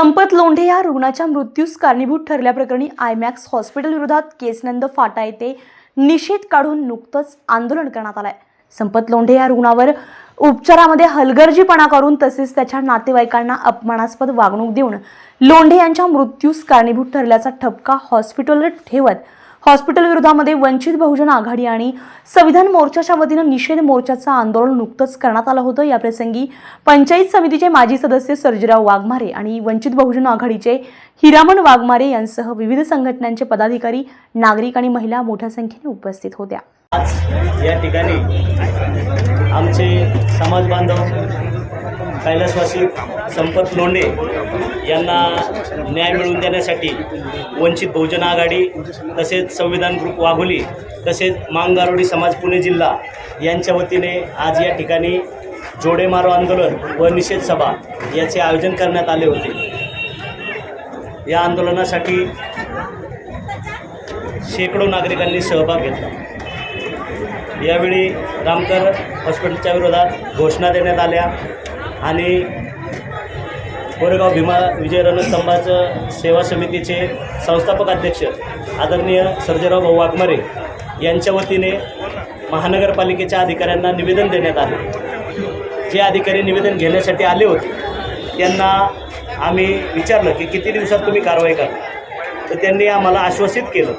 संपत लोंढे या रुग्णाच्या मृत्यूस कारणीभूत ठरल्याप्रकरणी आयमॅक्स हॉस्पिटल विरोधात केसनंद फाटा येथे निषेध काढून नुकतंच आंदोलन करण्यात आलंय. संपत लोंढे या रुग्णावर उपचारामध्ये हलगर्जीपणा करून तसेच त्याच्या नातेवाईकांना अपमानास्पद वागणूक देऊन लोंढे यांच्या मृत्यूस कारणीभूत ठरल्याचा ठपका हॉस्पिटलवर ठेवत हॉस्पिटल विरोधामध्ये वंचित बहुजन आघाडी आणि संविधान मोर्चाच्या वतीनं निषेध मोर्चाचं आंदोलन नुकतंच करण्यात आलं होतं. याप्रसंगी पंचायत समितीचे माजी सदस्य सर्जीराव वाघमारे आणि वंचित बहुजन आघाडीचे हिरामण वाघमारे यांसह विविध संघटनांचे पदाधिकारी नागरिक आणि महिला मोठ्या संख्येने उपस्थित होत्या. आज या ठिकाणी आमचे समाज बांधव कैलासवासी संपत लोंढे यांना न्याय मिळवून देण्यासाठी वंचित बहुजन आघाडी तसेच संविधान ग्रुप वाघोली तसेच मांगारोडी समाज पुणे जिल्हा यांच्या वतीने आज या ठिकाणी जोडे मारो आंदोलन व निषेध सभा याचे आयोजन करण्यात आले होते. या आंदोलनासाठी शेकडो नागरिकांनी सहभाग घेतला. यावेळी रामकर हॉस्पिटलच्या विरोधात घोषणा देण्यात आल्या. आणि कोरेगाव भीमा विजय रणस्तंभाचं सेवा समितीचे संस्थापक अध्यक्ष आदरणीय सर्जेराव भाऊ वाघमारे यांच्या वतीने महानगरपालिकेच्या अधिकाऱ्यांना निवेदन देण्यात आले. जे अधिकारी निवेदन घेण्यासाठी आले होते त्यांना आम्ही विचारलं की किती दिवसात तुम्ही कारवाई करा तर त्यांनी आम्हाला आश्वासित केलं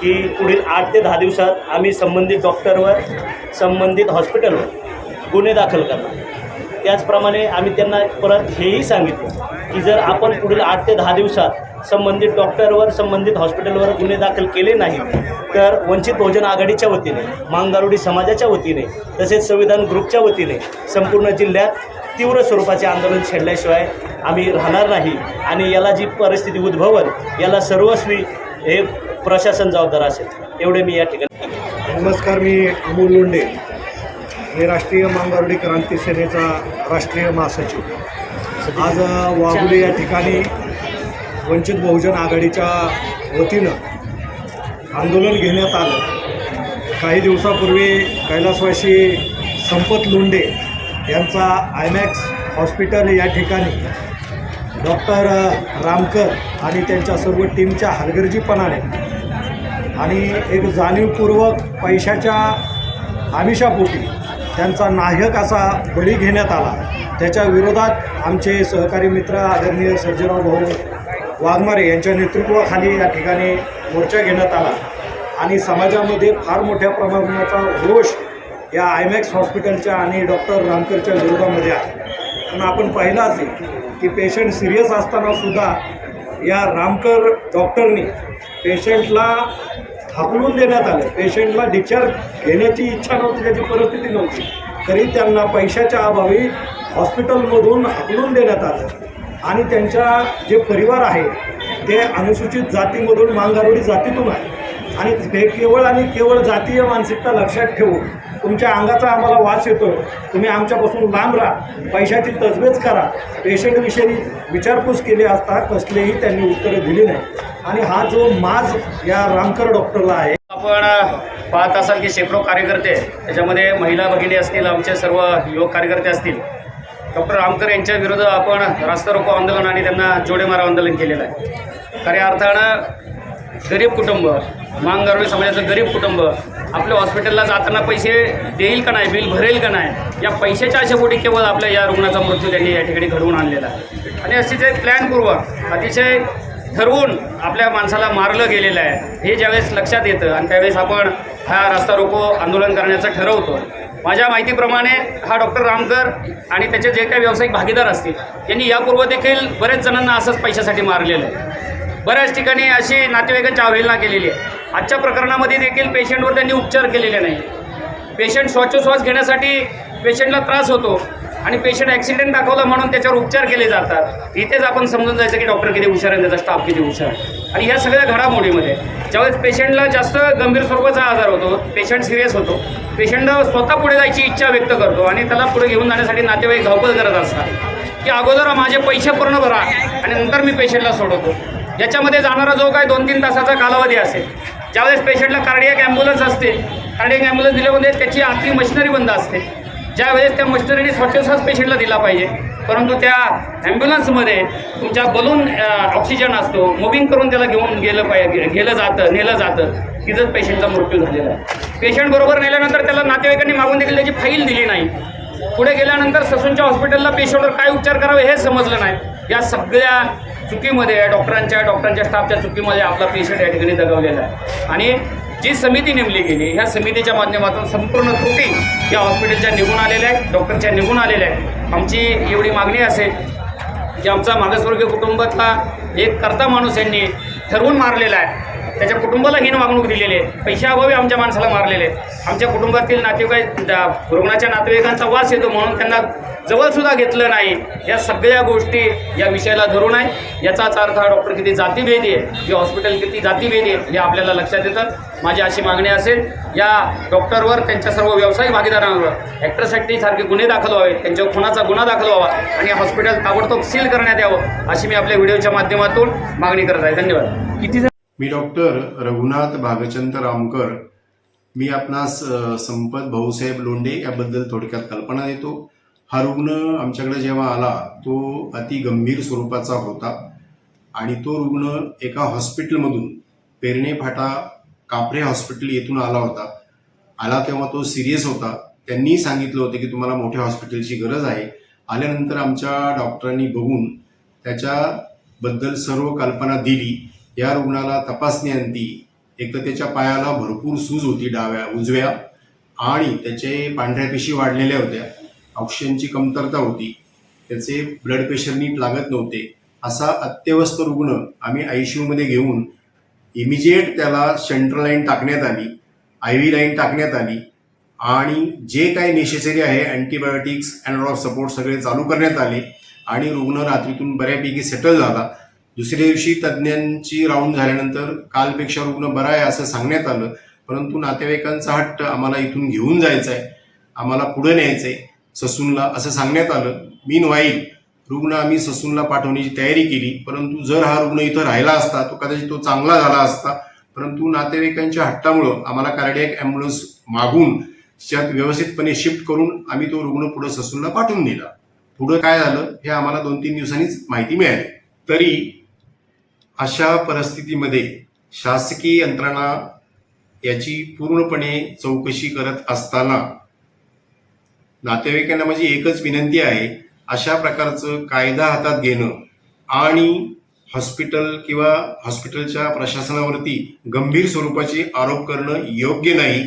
की पुढील आठ ते दहा दिवसात आम्ही संबंधित डॉक्टरवर संबंधित हॉस्पिटलवर गुन्हे दाखल करणार. त्याचप्रमाणे आम्ही त्यांना परत हेही सांगितलं की जर आपण पुढील आठ ते दहा दिवसात संबंधित डॉक्टरवर संबंधित हॉस्पिटलवर गुन्हे दाखल केले नाहीत तर वंचित बहुजन आघाडीच्या वतीने मांगारोडी समाजाच्या वतीने तसेच संविधान ग्रुपच्या वतीने संपूर्ण जिल्ह्यात तीव्र स्वरूपाचे आंदोलन छेडल्याशिवाय आम्ही राहणार नाही आणि याला जी परिस्थिती उद्भवल याला सर्वस्वी हे प्रशासन जबाबदार असेल. एवढे मी या ठिकाणी नमस्कार मी अमोल लोंढे. मी राष्ट्रीय मांगावडी क्रांती सेनेचा राष्ट्रीय महासचिव. आज वाघुले या ठिकाणी वंचित बहुजन आघाडीच्या वतीनं आंदोलन घेण्यात आलं. काही दिवसापूर्वी कैलासवासी संपत लोंडे यांचा आयमॅक्स हॉस्पिटल या ठिकाणी डॉक्टर रामकर आणि त्यांच्या सर्व टीमच्या हलगर्जीपणाने आणि एक जाणीवपूर्वक पैशाच्या आमिषापोटी त्यांचा नायक असा बळी घेण्यात आला. त्याच्या विरोधात आमचे सहकारी मित्र आदरणीय सर्जेराव भाऊ वाघमारे यांच्या नेतृत्वाखाली या ठिकाणी मोर्चा घेण्यात आला. आणि समाजामध्ये फार मोठ्या प्रमाणाचा रोष या आयमॅक्स हॉस्पिटलच्या आणि डॉक्टर रामकरच्या विरोधामध्ये आहे. पण आपण पाहिलं असेल की पेशंट सिरियस असतानासुद्धा या रामकर डॉक्टरनी पेशंटला हाकलून देण्यात आलं पेशंटला डिस्चार्ज घेण्याची इच्छा नव्हती त्याची परिस्थिती नव्हती. तरी त्यांना पैशाच्या अभावी हॉस्पिटलमधून हाकलून देण्यात आलं. आणि त्यांच्या जे परिवार आहे ते अनुसूचित जातीमधून मांगारोडी जातीतून आहे. आणि हे केवळ आणि केवळ जातीय मानसिकता लक्षात ठेवून तुमच्या अंगाचा आम्हाला वास येतो. तुम्ही आमच्यापासून लांब राहा. पैशाची तजवेज करा. पेशंटविषयी विचारपूस केली असता कसलेही त्यांनी उत्तरं दिली नाही आणि हा जो माज या रामकर डॉक्टरला आहे. आपण पाहत असाल की शेकडो कार्यकर्ते त्याच्यामध्ये महिला भगिनी असतील आमचे सर्व युवक कार्यकर्ते असतील. डॉक्टर रामकर यांच्या विरोधात आपण रास्ता रोको आंदोलन आणि त्यांना जोडे मारा आंदोलन केलेलं आहे. खऱ्या अर्थानं गरीब कुटुंब मांगारवी समाजाचं गरीब कुटुंब आपल्या हॉस्पिटलला जाताना पैसे देईल का नाही बिल भरेल का नाही या पैशाच्या आशेपोटी केवळ आपल्या या रुग्णाचा मृत्यू त्यांनी या ठिकाणी घडवून आणलेला आहे. आणि अतिशय प्लॅनपूर्वक अतिशय ठरवून आपल्या माणसाला मारलं गेलेलं आहे. हे ज्यावेळेस लक्षात येतं आणि त्यावेळेस आपण हा रस्ता रोको आंदोलन करण्याचं ठरवतो. माझ्या माहितीप्रमाणे हा डॉक्टर रामकर आणि त्याचे जे काही व्यावसायिक भागीदार असतील यांनी यापूर्वी देखील बरेच जणांना असंच पैशासाठी मारलेलं आहे. बऱ्याच ठिकाणी अशी नातेवाईकांची अवहेलना केलेली आहे. आजच्या प्रकरणामध्ये देखील पेशंटवर त्यांनी उपचार केलेले नाही. पेशंट श्वासोश्वास घेण्यासाठी पेशंटला त्रास होतो. आणि पेशंट ॲक्सिडेंट दाखवला म्हणून त्याच्यावर उपचार केले जातात. इथेच आपण समजून जायचं की डॉक्टर किती हुशार आहे त्याचा स्टाफ किती हुशार आणि ह्या सगळ्या घडामोडीमध्ये ज्यावेळेस पेशंटला जास्त गंभीर स्वरूपाचा आजार होतो पेशंट सिरियस होतो पेशंट स्वतः पुढे जायची इच्छा व्यक्त करतो आणि त्याला पुढे घेऊन जाण्यासाठी नातेवाईक धावपळ करत असतात. की अगोदर माझे पैसे पूर्ण भरा आणि नंतर मी पेशंटला सोडवतो. याच्यामध्ये जाणारा जो काय दोन तीन तासाचा कालावधी असेल ज्यावेळेस पेशंटला कार्डियक ॲम्ब्युलन्स असते कार्डियक ॲम्ब्युलन्स दिल्यामध्ये त्याची आतली मशिनरी बंद असते. ज्यावेळेस त्या मशिनरीने श्वासोश्वास पेशंटला दिला पाहिजे परंतु त्या ॲम्ब्युलन्समध्ये तुमच्या बलून ऑक्सिजन असतो मुव्हिंग करून त्याला घेऊन गेलं पाहिजे गेलं जातं नेलं जातं तिथंच पेशंटचा मृत्यू झालेला आहे. पेशंट बरोबर नेल्यानंतर त्याला नातेवाईकांनी मागून देखील त्याची फाईल दिली नाही. पुढे गेल्यानंतर ससूनच्या हॉस्पिटलला पेशंटवर काय उपचार करावे हे समजलं नाही. या सगळ्या चुकीमध्ये डॉक्टरांच्या डॉक्टरांच्या स्टाफच्या चुकीमध्ये आपला पेशंट या ठिकाणी दगावलेला आहे. आणि जी समिती नेमली गेली ह्या समितीच्या माध्यमातून संपूर्ण त्रुटी या हॉस्पिटलच्या निघून आलेल्या आहेत डॉक्टरच्या निघून आलेल्या आहेत. आमची एवढी मागणी असेल की आमचा मागासवर्गीय कुटुंबातला एक कर्ता माणूस यांनी ठरवून मारलेला आहे. त्याच्या कुटुंबाला हीन वागणूक दिलेली आहे. पैशाअभावी आमच्या माणसाला मारलेले आहेत. आमच्या कुटुंबातील नातेवाईक रुग्णाच्या नातेवाईकांचा वास येतो म्हणून त्यांना जवळसुद्धा घेतलं नाही. या सगळ्या गोष्टी या विषयाला धरून आहे. याचाच अर्थ हा डॉक्टर किती जातीभेदी आहे. जे हॉस्पिटल किती जातीभेदी आहे हे आपल्याला लक्षात येतं. माझी अशी मागणी असेल या डॉक्टरवर त्यांच्या सर्व व्यावसायिक भागीदारांवर ॲक्टरसाठी सारखे गुन्हे दाखल व्हावे त्यांच्यावर खुनाचा गुन्हा दाखल व्हावा. आणि हॉस्पिटल ताबडतोब सील करण्यात यावं अशी मी आपल्या व्हिडिओच्या माध्यमातून मागणी करत आहे. धन्यवाद. किती मी डॉक्टर रघुनाथ भागचंद रामकर. मी आपणास संपत भाऊसाहेब लोंढे याबद्दल थोडक्यात कल्पना देतो. हा रुग्ण आमच्याकडे जेव्हा आला तो अति गंभीर स्वरूपाचा होता आणि तो रुग्ण एका हॉस्पिटलमधून पेरणे फाटा कापरे हॉस्पिटल येथून आला होता. आला तेव्हा तो सिरियस होता. त्यांनी सांगितलं होतं की तुम्हाला मोठ्या हॉस्पिटलची गरज आहे. आल्यानंतर आमच्या डॉक्टरांनी बघून त्याच्याबद्दल सर्व कल्पना दिली. या रुग्णाला तपासण्याअंती एक तर त्याच्या पायाला भरपूर सूज होती डाव्या उजव्या आणि त्याचे पांढऱ्या पेशी वाढलेल्या होत्या. ऑक्सिजनची कमतरता होती. त्याचे ब्लड प्रेशर नीट लागत नव्हते. असा अत्यवस्थ रुग्ण आम्ही आय सी यूमध्ये घेऊन इमिजिएट त्याला सेंट्रल लाईन टाकण्यात आली आय व्ही लाईन टाकण्यात आली आणि जे काही नेसेसरी आहे अँटीबायोटिक्स अँड सपोर्ट सगळे चालू करण्यात आले आणि रुग्ण रात्रीतून बऱ्यापैकी सेटल झाला. दुसऱ्या दिवशी तज्ज्ञांची राऊंड झाल्यानंतर कालपेक्षा रुग्ण बरा आहे असं सांगण्यात आलं. परंतु नातेवाईकांचा हट्ट आम्हाला इथून घेऊन जायचं आहे आम्हाला पुढे न्यायचं आहे ससूनला असं सांगण्यात आलं. मीन वाईल रुग्ण आम्ही ससूनला पाठवण्याची तयारी केली. परंतु जर हा रुग्ण इथं राहिला असता तो कदाचित तो चांगला झाला असता परंतु नातेवाईकांच्या हट्टामुळं आम्हाला कार्डियक ॲम्ब्युलन्स मागून त्यात व्यवस्थितपणे शिफ्ट करून आम्ही तो रुग्ण पुढे ससूनला पाठवून दिला. पुढं काय झालं हे आम्हाला दोन तीन दिवसांनीच माहिती मिळाली. तरी अशा परिस्थितीमध्ये शासकीय यंत्रणा याची पूर्णपणे चौकशी करत असताना नातेवाईकांना माझी एकच विनंती आहे अशा प्रकारचं कायदा हातात घेणं आणि हॉस्पिटल किंवा हॉस्पिटलच्या प्रशासनावरती गंभीर स्वरूपाचे आरोप करणं योग्य नाही.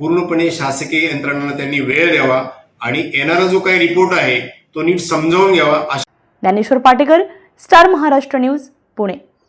पूर्णपणे शासकीय यंत्रणांना त्यांनी वेळ द्यावा आणि येणारा जो काही रिपोर्ट आहे तो नीट समजावून घ्यावा ज्ञानेश्वर पाटेकर स्टार महाराष्ट्र न्यूज पुणे.